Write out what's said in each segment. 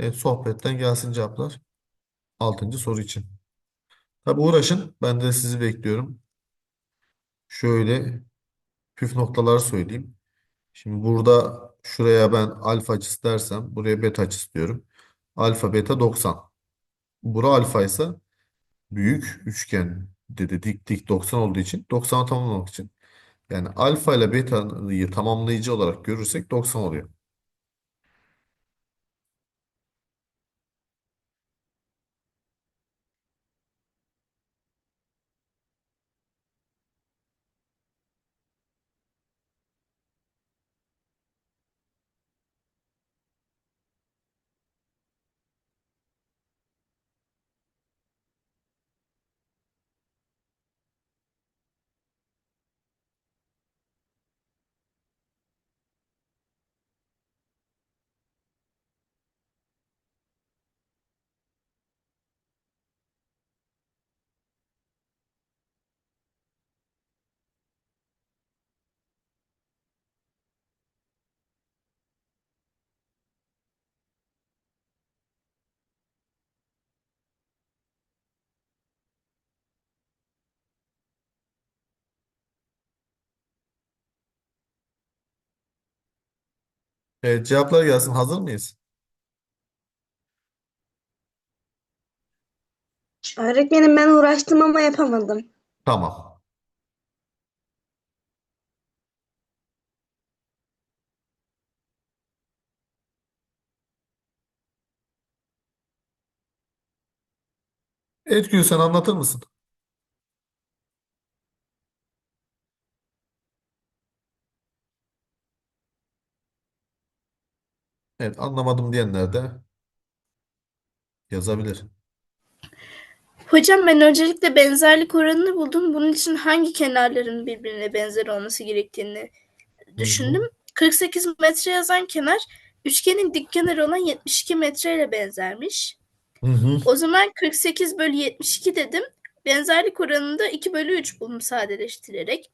Evet, sohbetten gelsin cevaplar. Altıncı soru için. Tabi uğraşın. Ben de sizi bekliyorum. Şöyle püf noktaları söyleyeyim. Şimdi burada şuraya ben alfa açısı dersem buraya beta açısı diyorum. Alfa beta 90. Bura alfa ise büyük üçgen dedi dik dik 90 olduğu için 90'ı tamamlamak için. Yani alfa ile beta'yı tamamlayıcı olarak görürsek 90 oluyor. Evet, cevaplar gelsin. Hazır mıyız? Öğretmenim ben uğraştım ama yapamadım. Tamam. Etkül sen anlatır mısın? Evet anlamadım diyenler de yazabilir. Hocam ben öncelikle benzerlik oranını buldum. Bunun için hangi kenarların birbirine benzer olması gerektiğini Hı hı. düşündüm. 48 metre yazan kenar üçgenin dik kenarı olan 72 metre ile benzermiş. Hı hı. O zaman 48 bölü 72 dedim. Benzerlik oranını da 2 bölü 3 buldum sadeleştirerek.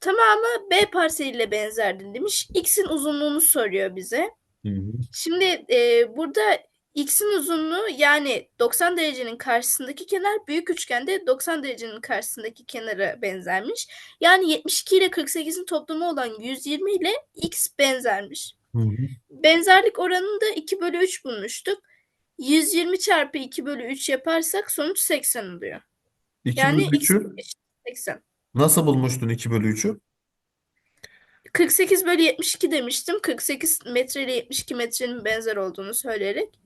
Tamamı B parseliyle benzerdin demiş. X'in uzunluğunu soruyor bize. Hı hı. Şimdi e, burada x'in uzunluğu yani 90 derecenin karşısındaki kenar büyük üçgende 90 derecenin karşısındaki kenara benzermiş. Yani 72 ile 48'in toplamı olan 120 ile x benzermiş. Hı hı. Benzerlik oranını da 2 bölü 3 bulmuştuk. 120 çarpı 2 bölü 3 yaparsak sonuç 80 oluyor. 2 Yani x 3'ü eşit 80. nasıl bulmuştun 2 bölü 3'ü? 48 bölü 72 demiştim. 48 metre ile 72 metrenin benzer olduğunu söyleyerek.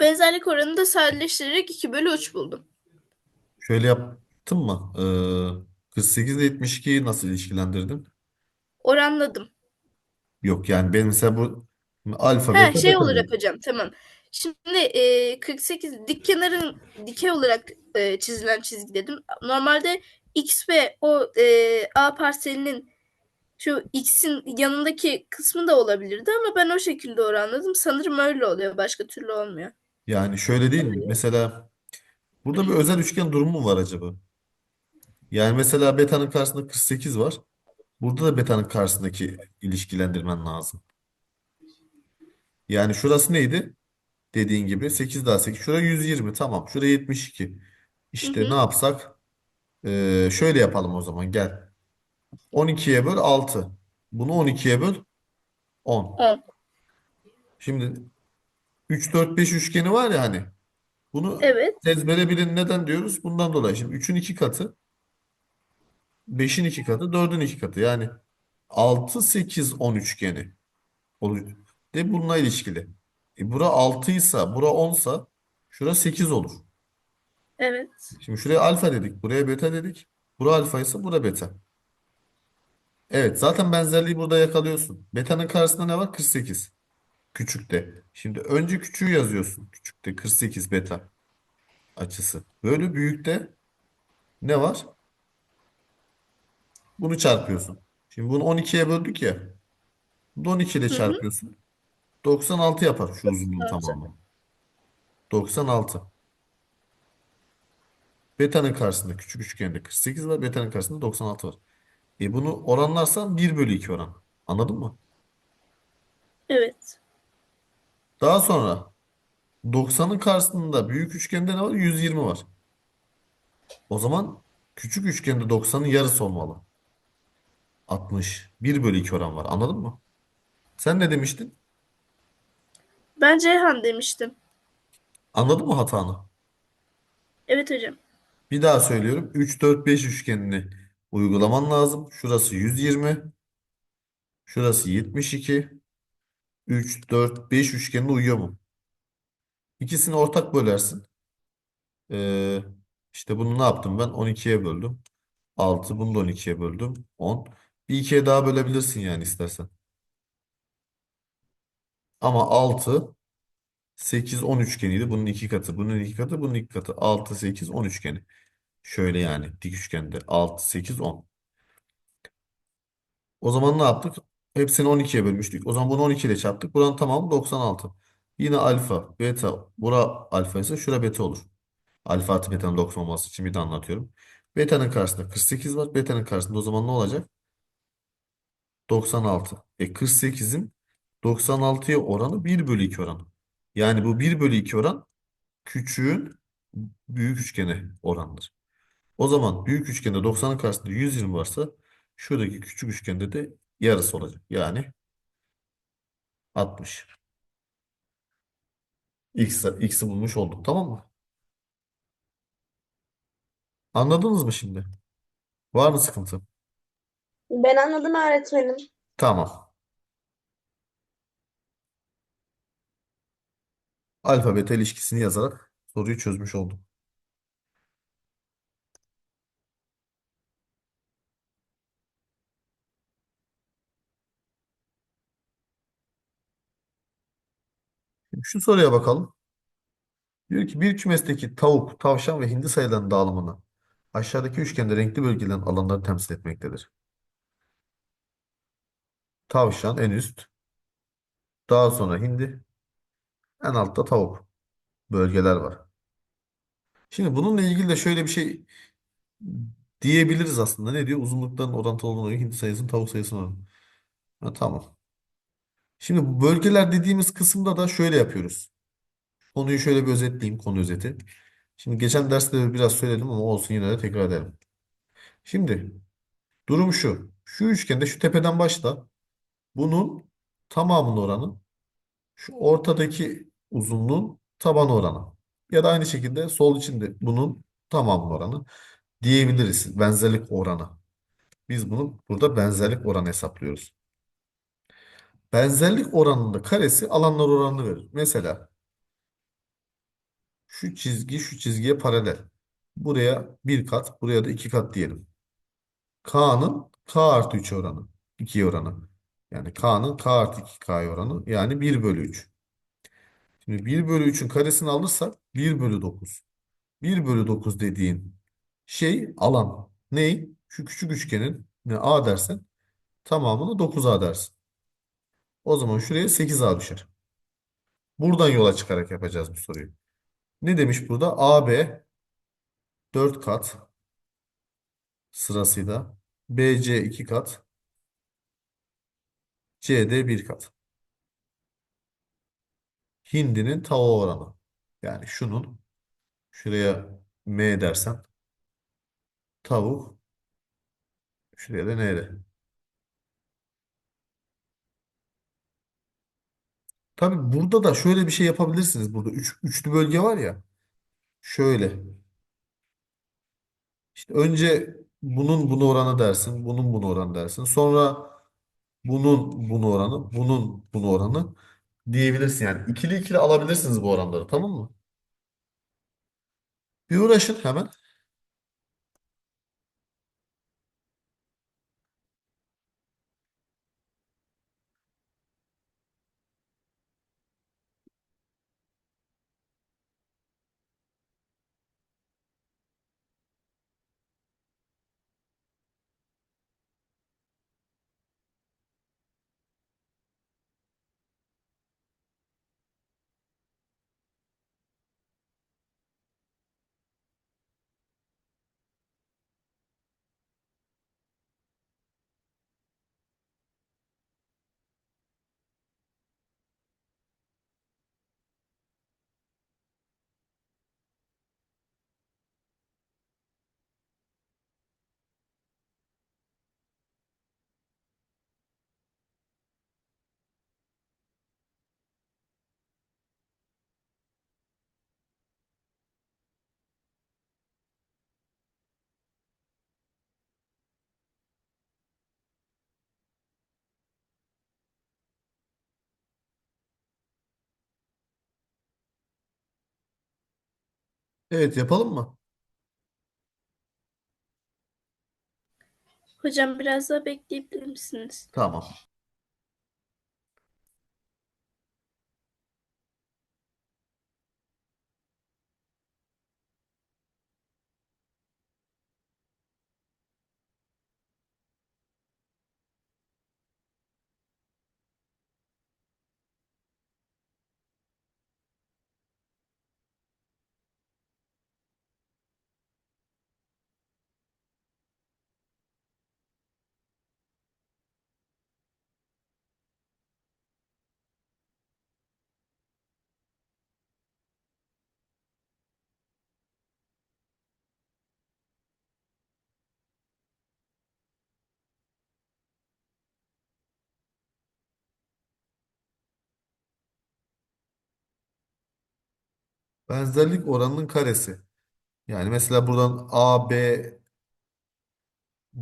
Benzerlik oranını da sadeleştirerek 2 bölü 3 buldum. Şöyle yaptın mı? Ee, 48 ile 72'yi nasıl ilişkilendirdin? Oranladım. Yok yani benim mesela bu alfa Ha şey olarak hocam tamam. Şimdi e, 48 dik kenarın dikey olarak e, çizilen çizgi dedim. Normalde x ve o e, a parselinin şu x'in yanındaki kısmı da olabilirdi ama ben o şekilde oranladım. Sanırım öyle oluyor. Başka türlü olmuyor. Yani şöyle değil mi? Mesela burada bir özel üçgen durumu mu var acaba? Yani mesela beta'nın karşısında 48 var. Burada da beta'nın karşısındaki ilişkilendirmen lazım. Yani şurası neydi? Dediğin gibi 8 daha 8. Şuraya 120 tamam. Şuraya 72. Hı İşte hı. ne yapsak? Ee, şöyle yapalım o zaman gel. 12'ye böl 6. Bunu 12'ye böl 10. 10. Şimdi 3, 4, 5 üçgeni var ya hani. Bunu Evet. ezbere bilin neden diyoruz? Bundan dolayı. Şimdi 3'ün 2 katı, 5'in 2 katı, 4'ün 2 katı. Yani 6, 8, 10 üçgeni oluyor. De bununla ilişkili. E bura 6 ise, bura 10 ise şura 8 olur. Evet. Şimdi şuraya alfa dedik, buraya beta dedik. Bura alfa ise bura beta. Evet, zaten benzerliği burada yakalıyorsun. Beta'nın karşısında ne var? 48. Küçükte. Şimdi önce küçüğü yazıyorsun. Küçükte 48 beta açısı. Böyle büyükte ne var? Bunu çarpıyorsun. Şimdi bunu 12'ye böldük ya. Bunu 12 ile çarpıyorsun. 96 yapar şu uzunluğun Altı. tamamı. 96. Beta'nın karşısında küçük üçgende 48 var. Beta'nın karşısında 96 var. E bunu oranlarsan 1 bölü 2 oran. Anladın mı? Evet. Daha sonra 90'ın karşısında büyük üçgende ne var? 120 var. O zaman küçük üçgende 90'ın yarısı olmalı. 60. 1 bölü 2 oran var. Anladın mı? Sen ne demiştin? Ben Ceyhan demiştim. Anladın mı hatanı? Evet hocam. Bir daha söylüyorum. 3, 4, 5 üçgenini uygulaman lazım. Şurası 120. Şurası 72. 3, 4, 5 üçgenine uyuyor mu? İkisini ortak bölersin. Ee, işte bunu ne yaptım ben? 12'ye böldüm. 6. Bunu da 12'ye böldüm. 10. Bir ikiye daha bölebilirsin yani istersen. Ama 6, 8, 10 üçgeniydi. Bunun iki katı. Bunun iki katı. Bunun iki katı. 6, 8, 10 üçgeni. Şöyle yani dik üçgende. 6, 8, 10. O zaman ne yaptık? Hepsini 12'ye bölmüştük. O zaman bunu 12 ile çarptık. Buranın tamamı 96. Yine alfa, beta, bura alfa ise şura beta olur. Alfa artı beta'nın 90 olması için bir de anlatıyorum. Beta'nın karşısında 48 var. Beta'nın karşısında o zaman ne olacak? 96. E 48'in 96'ya oranı 1 bölü 2 oranı. Yani bu 1 bölü 2 oran küçüğün büyük üçgene orandır. O zaman büyük üçgende 90'ın karşısında 120 varsa şuradaki küçük üçgende de yarısı olacak. Yani 60. X'i, X'i bulmuş olduk. Tamam mı? Anladınız mı şimdi? Var mı sıkıntı? Ben anladım öğretmenim. Tamam. Alfa beta ilişkisini yazarak soruyu çözmüş olduk. Şu soruya bakalım. Diyor ki bir kümesteki tavuk, tavşan ve hindi sayılarının dağılımını aşağıdaki üçgende renkli bölgelerin alanları temsil etmektedir. Tavşan en üst, daha sonra hindi, en altta tavuk bölgeler var. Şimdi bununla ilgili de şöyle bir şey diyebiliriz aslında. Ne diyor? Uzunlukların orantılı olduğuna hindi sayısının tavuk sayısına oranı. Ha, tamam. Şimdi bu bölgeler dediğimiz kısımda da şöyle yapıyoruz. Konuyu şöyle bir özetleyeyim, konu özeti. Şimdi geçen derste de biraz söyledim ama olsun yine de tekrar edelim. Şimdi durum şu. Şu üçgende şu tepeden başla. Bunun tamamının oranı şu ortadaki uzunluğun taban oranı. Ya da aynı şekilde sol içinde bunun tamamının oranı diyebiliriz. Benzerlik oranı. Biz bunu burada benzerlik oranı hesaplıyoruz. Benzerlik oranında karesi alanlar oranını verir. Mesela şu çizgi şu çizgiye paralel. Buraya bir kat, buraya da iki kat diyelim. K'nın K artı 3 oranı. 2 oranı. Yani K'nın K artı 2K oranı. Yani 1 bölü 3. Şimdi 1 bölü 3'ün karesini alırsak 1 bölü 9. 1 bölü 9 dediğin şey alan. Ney? Şu küçük üçgenin ne A dersen tamamını 9A dersin. O zaman şuraya 8A düşer. Buradan yola çıkarak yapacağız bu soruyu. Ne demiş burada? AB 4 kat sırasıyla BC 2 kat CD 1 kat. Hindinin tava oranı. Yani şunun şuraya M dersen tavuk şuraya da N de. Tabii burada da şöyle bir şey yapabilirsiniz. Burada üç, üçlü bölge var ya. Şöyle. İşte önce bunun bunu oranı dersin. Bunun bunu oranı dersin. Sonra bunun bunu oranı. Bunun bunu oranı diyebilirsin. Yani ikili ikili alabilirsiniz bu oranları. Tamam mı? Bir uğraşın hemen. Evet yapalım mı? Hocam biraz daha bekleyebilir misiniz? Tamam. Benzerlik oranının karesi. Yani mesela buradan A, B,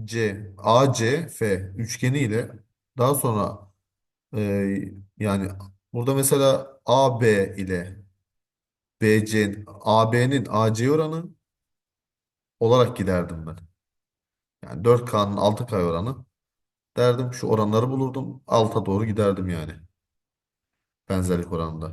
C, A, C, F üçgeni ile daha sonra e, yani burada mesela A, B ile B, C, A, B'nin A, C oranı olarak giderdim ben. Yani 4K'nın 6K oranı derdim. Şu oranları bulurdum. Alta doğru giderdim yani. Benzerlik oranında.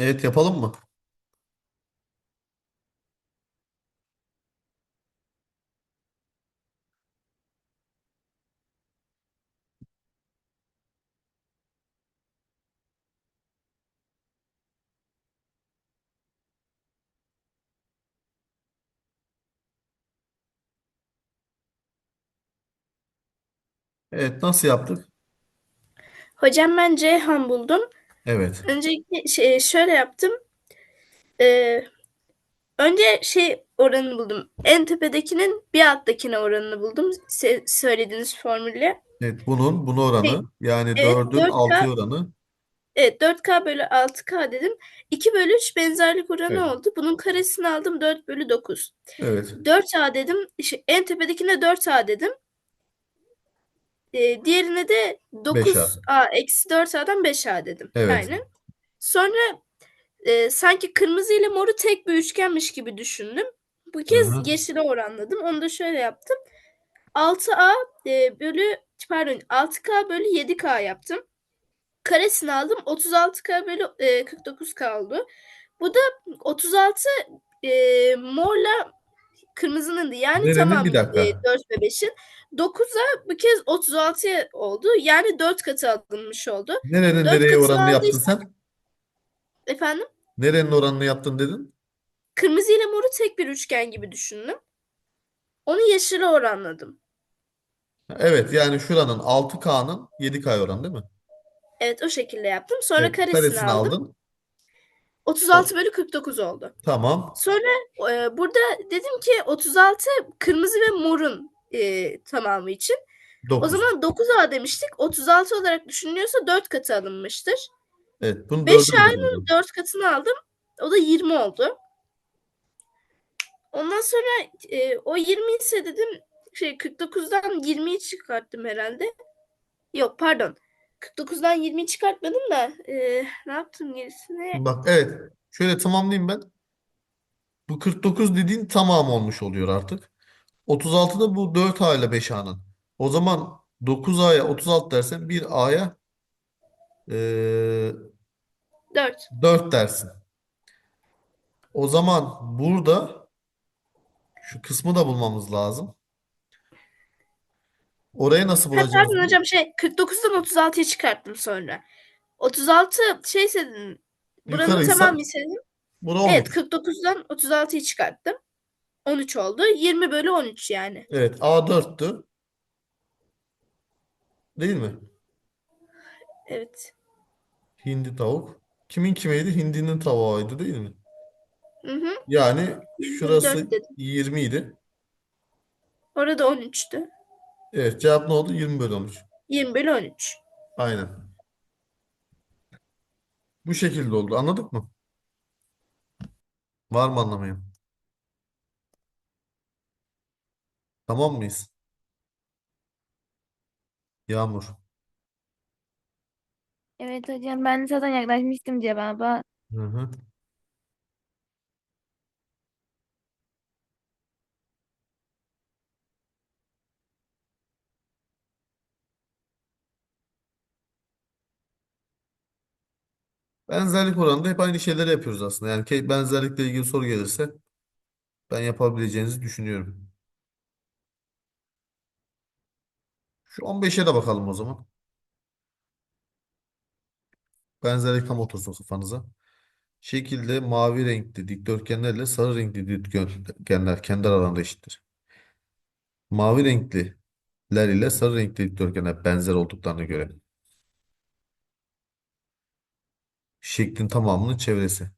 Evet yapalım mı? Evet nasıl yaptık? Hocam ben Ceyhan buldum. Evet. Öncelikle şey, şöyle yaptım. Ee, önce şey oranını buldum. En tepedekinin bir alttakine oranını buldum. Se- söylediğiniz formülle. Evet bunun bunu oranı yani Evet, 4'ün 4K 6'ya oranı. Evet 4K bölü 6K dedim. 2 bölü 3 benzerlik oranı Evet. oldu. Bunun karesini aldım 4 bölü 9. Evet. 4A dedim. İşte en tepedekine 4A dedim. Ee, diğerine de 9A eksi 4A'dan 5A dedim. Evet. Aynen. Sonra e, sanki kırmızı ile moru tek bir üçgenmiş gibi düşündüm. Bu kez Aha. yeşile oranladım. Onu da şöyle yaptım. 6A e, bölü pardon 6K bölü 7K yaptım. Karesini aldım. 36K bölü e, 49K oldu. Bu da 36 e, morla kırmızının yani Nerenin? tamam Bir dakika. e, 4 ve 5'in. 9'a bu kez 36 oldu. Yani 4 katı alınmış oldu. Nerenin Dört nereye oranını yaptın aldıysa- sen? Efendim? Nerenin oranını yaptın dedin? Kırmızı ile moru tek bir üçgen gibi düşündüm. Onu yeşile oranladım. Evet yani şuranın 6K'nın 7K oranı değil mi? Evet o şekilde yaptım. Sonra Evet, karesini, karesini aldım. aldın. 36 bölü 49 oldu. Tamam. Sonra e, burada dedim ki 36 kırmızı ve morun e, tamamı için. 9. O zaman 9A demiştik. 36 olarak düşünülüyorsa 4 katı alınmıştır. Evet bunu 5 dördüne A'nın böldüm. 4 katını aldım. O da 20 oldu. Ondan sonra e, o 20 ise dedim şey 49'dan 20'yi çıkarttım herhalde. Yok pardon. 49'dan 20'yi çıkartmadım da e, ne yaptım gerisine? Bak evet. Şöyle tamamlayayım ben. Bu 49 dediğin tamam olmuş oluyor artık. 36 da bu 4A ile 5A'nın. O zaman 9A'ya 36 dersen 1A'ya eee 4. 4 dersin. O zaman burada şu kısmı da bulmamız lazım. Orayı nasıl Ha, bulacağız? pardon hocam şey 49'dan 36'ya çıkarttım sonra. 36 şeyse buranın Yukarıysa tamamı ise bura evet 13. 49'dan 36'yı çıkarttım. 13 oldu. 20 bölü 13 yani. Evet A 4'tü. Değil mi? Evet. Hindi tavuk. Kimin kimeydi? Hindinin tavuğuydu değil mi? Hı hı. Yani 24 şurası dedim. 20 idi. Orada 13'tü. Evet cevap ne oldu? 20 bölü 13. 20 bölü 13. Aynen. Bu şekilde oldu. Anladık mı? Var mı anlamayan? Tamam mıyız? Yağmur. Evet hocam ben zaten yaklaşmıştım cevaba. Hı hı. Benzerlik oranında hep aynı şeyleri yapıyoruz aslında. Yani benzerlikle ilgili soru gelirse ben yapabileceğinizi düşünüyorum. Şu 15'e de bakalım o zaman. Benzerlik tam otursun kafanıza. Şekilde mavi renkli dikdörtgenlerle sarı renkli dikdörtgenler kendi aralarında eşittir. Mavi renkliler ile sarı renkli dikdörtgenler benzer olduklarına göre şeklin tamamının çevresi.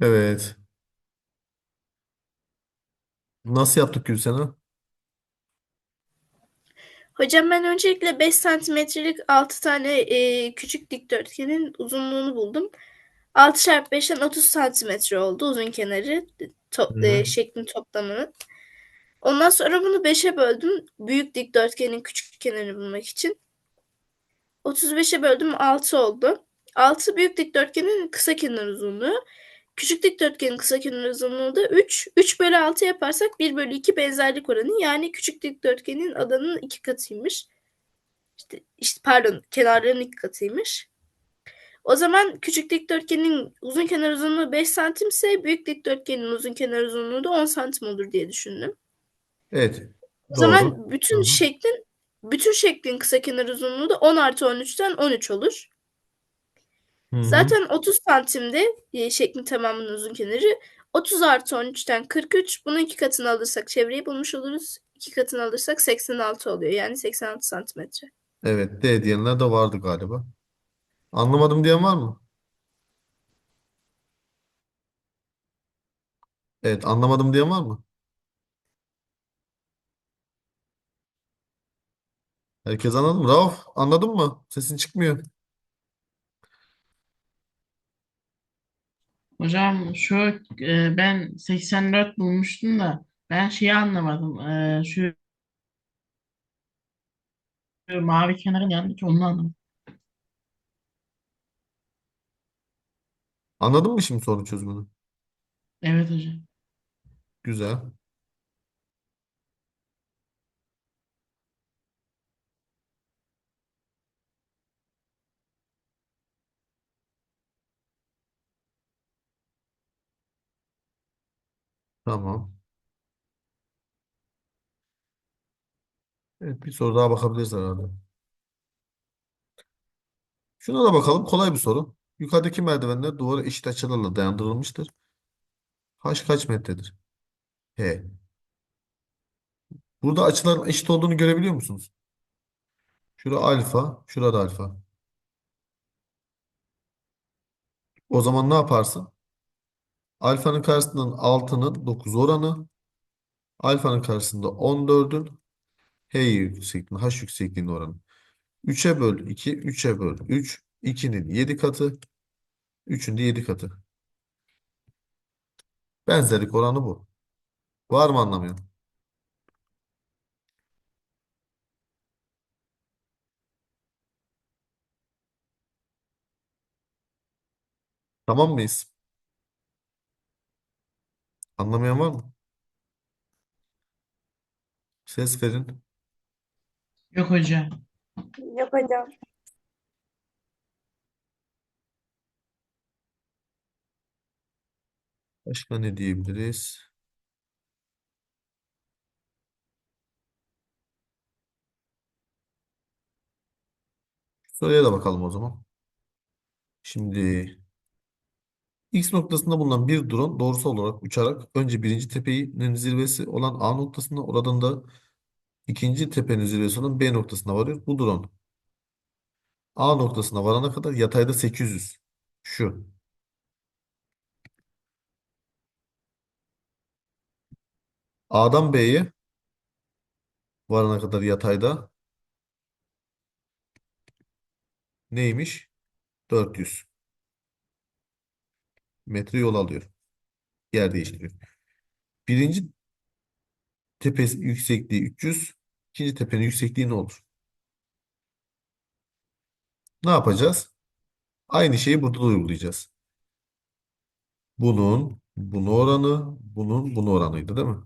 Evet. Nasıl yaptık Gülsena? Hocam ben öncelikle 5 santimetrelik 6 tane e, küçük dikdörtgenin uzunluğunu buldum. 6 çarpı 5'ten 30 santimetre oldu uzun kenarı to- Hı e, hı. şeklin toplamının. Ondan sonra bunu 5'e böldüm. Büyük dikdörtgenin küçük kenarını bulmak için. 35'e böldüm 6 oldu. 6 büyük dikdörtgenin kısa kenar uzunluğu. Küçük dikdörtgenin kısa kenar uzunluğu da 3. 3 bölü 6 yaparsak 1 bölü 2 benzerlik oranı. Yani küçük dikdörtgenin alanının iki katıymış. İşte, işte pardon kenarlarının iki katıymış. O zaman küçük dikdörtgenin uzun kenar uzunluğu 5 santim ise büyük dikdörtgenin uzun kenar uzunluğu da 10 santim olur diye düşündüm. Evet. O Doğru. zaman bütün Hı hı. şeklin bütün şeklin kısa kenar uzunluğu da 10 artı 13'ten 13 olur. Hı hı. Zaten 30 santimde e, şeklin tamamının uzun kenarı. 30 artı 13'ten 43. Bunun iki katını alırsak çevreyi bulmuş oluruz. iki katını alırsak 86 oluyor. Yani 86 santimetre. Evet D diyenler de vardı galiba. Anlamadım diyen var mı? Evet anlamadım diyen var mı? Herkes anladı mı? Rauf anladın mı? Sesin çıkmıyor. Hocam şu e, ben 84 bulmuştum da ben şeyi anlamadım. E, şu mavi kenarın yanındaki onu anlamadım. Anladın mı şimdi sorun çözümünü? Evet hocam. Güzel. Tamam. Evet bir soru daha bakabiliriz herhalde. Şuna da bakalım. Kolay bir soru. Yukarıdaki merdivenler duvara eşit açılarla dayandırılmıştır. H kaç metredir? H. Burada açıların eşit olduğunu görebiliyor musunuz? Şura alfa, şurada alfa. O zaman ne yaparsın? Alfanın karşısından 6'nın 9 oranı, alfanın karşısında 14'ün H yüksekliğinde, H yüksekliğinde oranı. 3'e böl 2, 3'e böl 3, 2'nin 7 katı, 3'ün de 7 katı. Benzerlik oranı bu. Var mı anlamayan? Tamam mıyız? Anlamayan var mı? Ses verin. Yok hocam. Yok hocam. Başka ne diyebiliriz? Soruya da bakalım o zaman. Şimdi X noktasında bulunan bir drone doğrusal olarak uçarak önce birinci tepenin zirvesi olan A noktasına oradan da ikinci tepenin zirvesi olan B noktasına varıyor. Bu drone A noktasına varana kadar yatayda 800. Şu. A'dan B'ye varana kadar yatayda neymiş? 400 metre yol alıyor. Yer değiştiriyor. Birinci tepesi yüksekliği 300. ikinci tepenin yüksekliği ne olur? Ne yapacağız? Aynı şeyi burada da uygulayacağız. Bunun, bunu oranı, bunun, bunu oranıydı değil mi?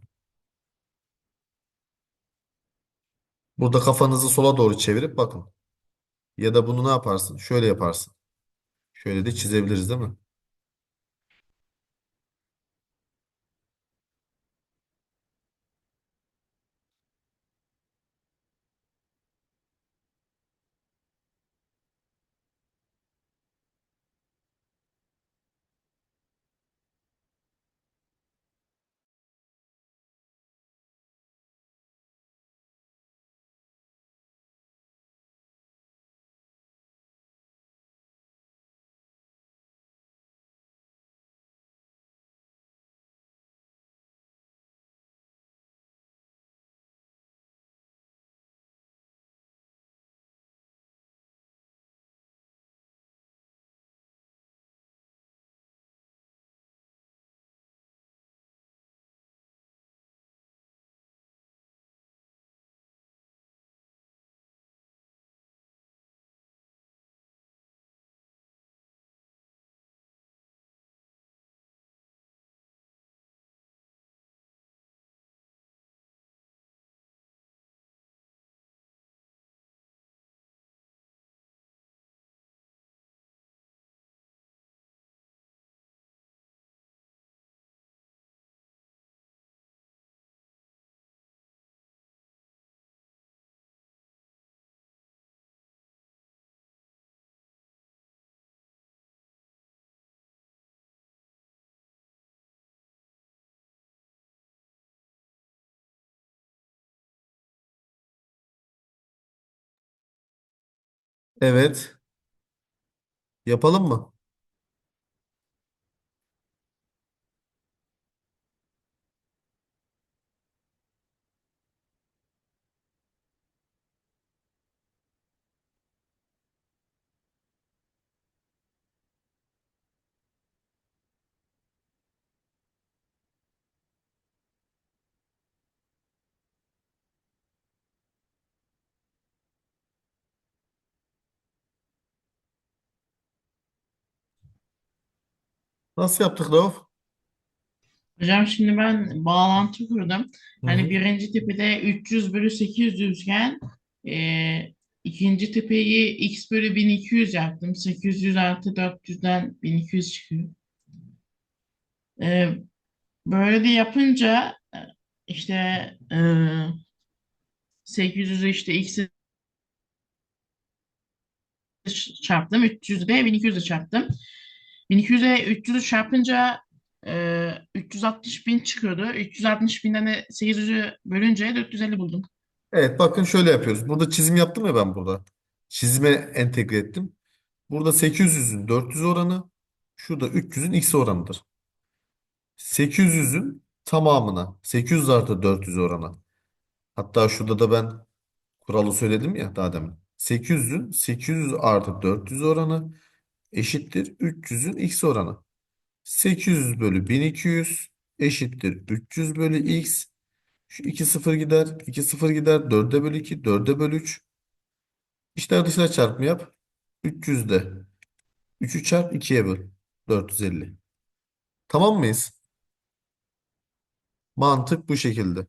Burada kafanızı sola doğru çevirip bakın. Ya da bunu ne yaparsın? Şöyle yaparsın. Şöyle de çizebiliriz değil mi? Evet. Yapalım mı? Nasıl yaptık Rauf? Hocam şimdi ben bağlantı kurdum. Hı Hani hı. birinci tepede 300 bölü 800 iken e, ikinci tepeyi x bölü 1200 yaptım. 800 artı 400'den 1200 çıkıyor. E, böyle de yapınca e, işte e, 800'ü işte x'e çarptım. 300'ü de 1200'e çarptım. 1200'e 300'ü çarpınca e, 360 bin çıkıyordu. 360 binden de 800'ü bölünce 450 buldum. Evet bakın şöyle yapıyoruz. Burada çizim yaptım ya ben burada. Çizime entegre ettim. Burada 800'ün 400 oranı. Şurada 300'ün x oranıdır. 800'ün tamamına 800 artı 400 oranı. Hatta şurada da ben kuralı söyledim ya daha demin. 800'ün 800 artı 400 oranı eşittir 300'ün x oranı. 800 bölü 1200 eşittir 300 bölü x. Şu 2 sıfır gider. 2 sıfır gider. 4'e bölü 2. 4'e bölü 3. İşler dışlar çarpımı yap. 300'de 3'ü çarp 2'ye böl. 450. Tamam mıyız? Mantık bu şekilde.